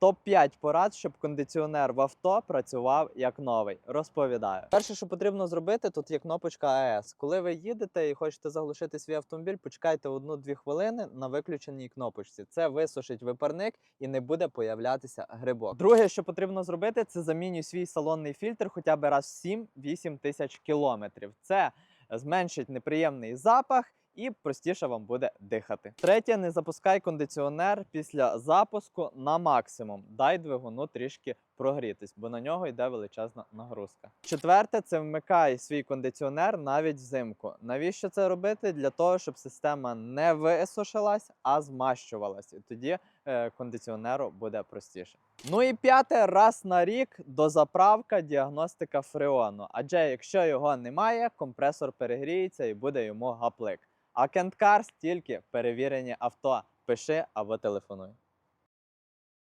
Топ-5 порад, щоб кондиціонер в авто працював як новий. Розповідаю. Перше, що потрібно зробити, тут є кнопочка АЕС. Коли ви їдете і хочете заглушити свій автомобіль, почекайте одну-дві хвилини на виключеній кнопочці. Це висушить випарник і не буде появлятися грибок. Друге, що потрібно зробити, це замінюй свій салонний фільтр хоча б раз в 7-8 тисяч кілометрів. Це зменшить неприємний запах. І простіше вам буде дихати. Третє, не запускай кондиціонер після запуску на максимум. Дай двигуну трішки прогрітись, бо на нього йде величезна нагрузка. Четверте, це вмикай свій кондиціонер навіть взимку. Навіщо це робити? Для того, щоб система не висушилась, а змащувалась. І тоді е, кондиціонеру буде простіше. Ну і п'яте, раз на рік дозаправка діагностика фреону. Адже якщо його немає, компресор перегріється і буде йому гаплик. А Кенткарс тільки перевірені авто. Пиши або телефонуй.